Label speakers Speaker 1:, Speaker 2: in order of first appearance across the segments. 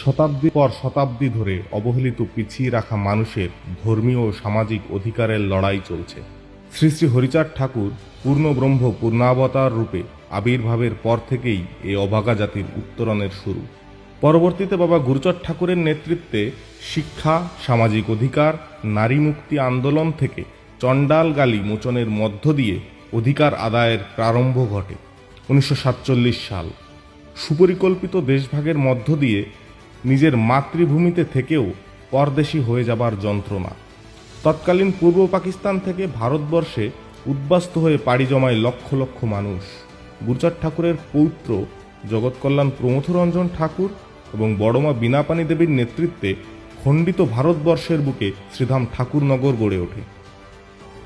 Speaker 1: শতাব্দী পর শতাব্দী ধরে অবহেলিত পিছিয়ে রাখা মানুষের ধর্মীয় ও সামাজিক অধিকারের লড়াই চলছে। শ্রী শ্রী হরিচাঁদ ঠাকুর পূর্ণ ব্রহ্ম পূর্ণাবতার রূপে আবির্ভাবের পর থেকেই এই অভাগা জাতির উত্তরণের শুরু। পরবর্তীতে বাবা গুরুচর ঠাকুরের নেতৃত্বে শিক্ষা, সামাজিক অধিকার, নারী মুক্তি আন্দোলন থেকে চণ্ডাল গালি মোচনের মধ্য দিয়ে অধিকার আদায়ের প্রারম্ভ ঘটে। উনিশশো সাতচল্লিশ সাল। সুপরিকল্পিত দেশভাগের মধ্য দিয়ে নিজের মাতৃভূমিতে থেকেও পরদেশি হয়ে যাবার যন্ত্রণা। তৎকালীন পূর্ব পাকিস্তান থেকে ভারতবর্ষে উদ্বাস্তু হয়ে পাড়ি জমায় লক্ষ লক্ষ মানুষ। গুরুচাঁদ ঠাকুরের পৌত্র জগৎকল্যাণ প্রমথরঞ্জন ঠাকুর এবং বড়মা বীণাপানি দেবীর নেতৃত্বে খণ্ডিত ভারতবর্ষের বুকে শ্রীধাম ঠাকুরনগর গড়ে ওঠে।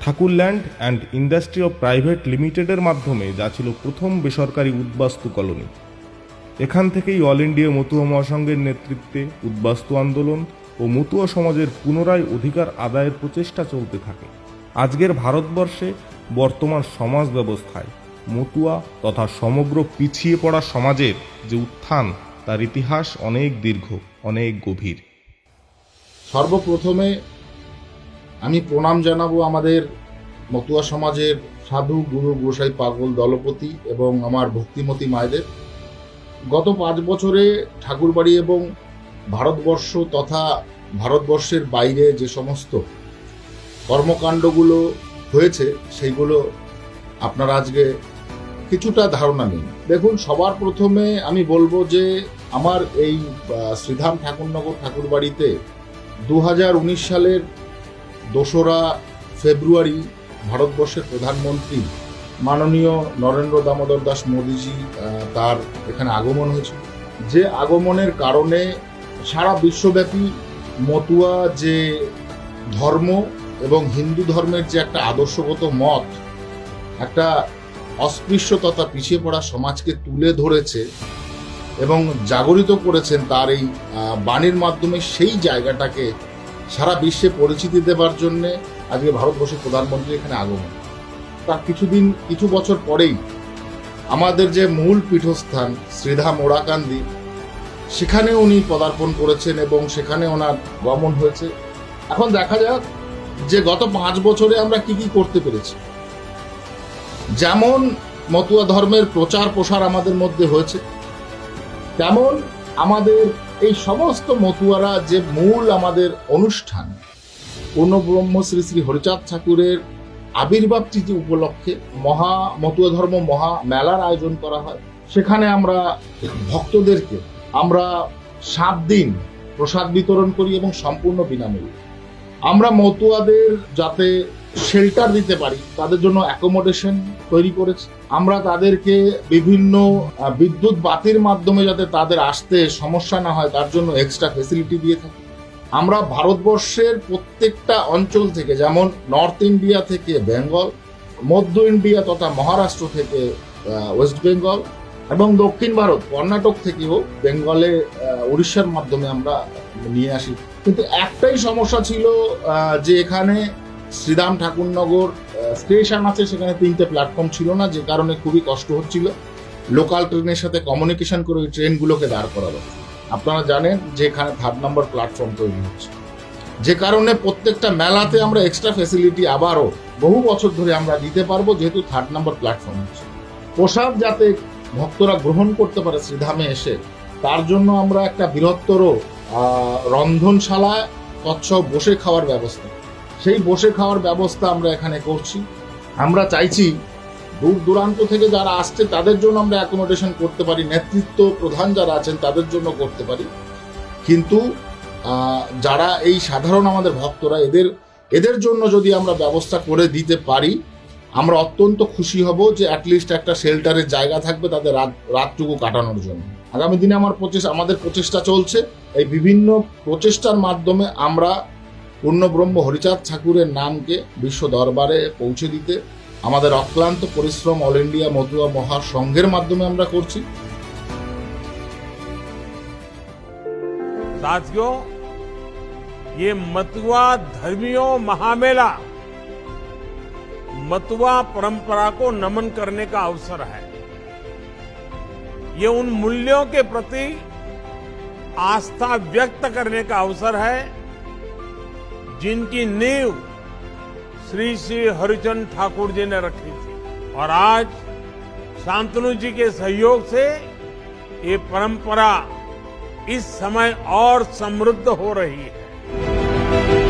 Speaker 1: Thakurland and industry of private লিমিটেডের মাধ্যমে যা ছিল প্রথম বেসরকারি উদ্বাস্তু কলোনি। এখান থেকেই অল ইন্ডিয়া মতুয়া মহাসংঘের নেতৃত্বে উদ্বাস্তু আন্দোলন ও মতুয়া সমাজের পুনরায় অধিকার আদায়ের প্রচেষ্টা চলতে থাকে। আজকের ভারতবর্ষে বর্তমান সমাজ ব্যবস্থায় মতুয়া তথা সমগ্র পিছিয়ে পড়া সমাজের যে উত্থান, তার ইতিহাস অনেক দীর্ঘ, অনেক গভীর।
Speaker 2: সর্বপ্রথমে আমি প্রণাম জানাব আমাদের মতুয়া সমাজের সাধু, গুরু, গোসাই, পাগল, দলপতি এবং আমার ভক্তিমতী মায়েদের। গত পাঁচ বছরে ঠাকুরবাড়ি এবং ভারতবর্ষ তথা ভারতবর্ষের বাইরে যে সমস্ত কর্মকাণ্ডগুলো হয়েছে, সেইগুলো আপনারা আজকে কিছুটা ধারণা নিন। দেখুন, সবার প্রথমে আমি বলব যে আমার এই শ্রীধাম ঠাকুরনগর ঠাকুরবাড়িতে দু হাজার উনিশ সালের দোসরা ফেব্রুয়ারি ভারতবর্ষের প্রধানমন্ত্রী মাননীয় নরেন্দ্র দামোদর দাস মোদীজি তার এখানে আগমন হয়েছিল যে আগমনের কারণে সারা বিশ্বব্যাপী মতুয়া যে ধর্ম এবং হিন্দু ধর্মের যে একটা আদর্শগত মত, একটা অস্পৃশ্য তথা পিছিয়ে পড়া সমাজকে তুলে ধরেছে এবং জাগরিত করেছেন তার এই বাণীর মাধ্যমে সেই জায়গাটাকে সারা বিশ্বে পরিচিতি দেবার জন্যে আজকে ভারতবর্ষের প্রধানমন্ত্রী এখানে আগমন। তার কিছুদিন, কিছু বছর পরেই আমাদের যে মূল পীঠস্থান, শ্রীধাম ওড়াকান্দি, সেখানে উনি পদার্পণ করেছেন এবং সেখানে ওনার গমন হয়েছে। এখন দেখা যাক যে গত পাঁচ বছরে আমরা কি কি করতে পেরেছি। যেমন মতুয়া ধর্মের প্রচার প্রসার আমাদের মধ্যে হয়েছে, তেমন আমাদের এই সমস্ত মতুয়ারা যে মূল আমাদের অনুষ্ঠান, পূর্ণব্রহ্ম শ্রী শ্রী হরিচাঁদ ঠাকুরের আবির্ভাব তিথি উপলক্ষে মহা মতুয়া ধর্ম মহা মেলার আয়োজন করা হয়, সেখানে আমরা ভক্তদেরকে আমরা সাত দিন প্রসাদ বিতরণ করি এবং সম্পূর্ণ বিনামূল্যে। আমরা মতুয়াদের যাতে শেল্টার দিতে পারি, তাদের জন্য অ্যাকোমোডেশন তৈরি করেছি। আমরা তাদেরকে বিভিন্ন বিদ্যুৎ বাতির মাধ্যমে যাতে তাদের আসতে সমস্যা না হয়, তার জন্য এক্সট্রা ফেসিলিটি দিয়ে থাকি। আমরা ভারতবর্ষের প্রত্যেকটা অঞ্চল থেকে, যেমন নর্থ ইন্ডিয়া থেকে বেঙ্গল, মধ্য ইন্ডিয়া তথা মহারাষ্ট্র থেকে ওয়েস্ট বেঙ্গল এবং দক্ষিণ ভারত, কর্ণাটক থেকেও বেঙ্গলে উড়িষ্যার মাধ্যমে আমরা নিয়ে আসি। কিন্তু একটাই সমস্যা ছিল যে এখানে শ্রীরাম ঠাকুরনগর স্টেশন আছে, সেখানে তিনটে প্ল্যাটফর্ম ছিল না, যে কারণে খুবই কষ্ট হচ্ছিল। লোকাল ট্রেনের সাথে কমিউনিকেশন করে ওই ট্রেনগুলোকে দাঁড় করালো। আপনারা জানেন যে এখানে থার্ড নাম্বার প্ল্যাটফর্ম তৈরি হচ্ছে। যে কারণে প্রত্যেকটা মেলাতে আমরা এক্সট্রা ফেসিলিটি আবারও বহু বছর ধরে আমরা দিতে পারব যেহেতু থার্ড নাম্বার প্ল্যাটফর্ম হচ্ছে। প্রসাদ যাতে ভক্তরা গ্রহণ করতে পারে শ্রীধামে এসে তার জন্য আমরা একটা বৃহত্তর আহ, রন্ধনশালা তৎসব বসে খাওয়ার ব্যবস্থা। সেই বসে খাওয়ার ব্যবস্থা আমরা এখানে করছি। আমরা চাইছি দূর দূরান্ত থেকে যারা আসছে, তাদের জন্য আমরা অ্যাকোমোডেশন করতে পারি, নেতৃত্ব প্রধান যারা আছেন, তাদের জন্য করতে পারি। কিন্তু যারা এই সাধারণ আমাদের ভক্তরা, এদের এদের জন্য যদি আমরা ব্যবস্থা করে দিতে পারি, আমরা অত্যন্ত খুশি হব যে অ্যাটলিস্ট একটা শেল্টারের জায়গা থাকবে তাদের রাত, রাতটুকু কাটানোর জন্য। আগামী দিনে আমার প্রচেষ্টা, আমাদের প্রচেষ্টা চলছে। এই বিভিন্ন প্রচেষ্টার মাধ্যমে আমরা পূর্ণব্রহ্ম হরিচাঁদ ঠাকুরের নামকে বিশ্ব দরবারে পৌঁছে দিতে আমাদের অক্লান্ত পরিশ্রম অল ইন্ডিয়া মতুয়া মহাসংঘের মাধ্যমে আমরা করছি
Speaker 3: साथियों ये मतुआ धर्मियों महामेला मतुआ परंपरा को नमन करने का अवसर है ये उन मूल्यों के प्रति आस्था व्यक्त करने का अवसर है जिनकी नींव श्री श्री हरिचंद ठाकुर जी ने रखी थी। और आज शांतनु जी के सहयोग से ये परंपरा इस समय और समृद्ध हो रही है।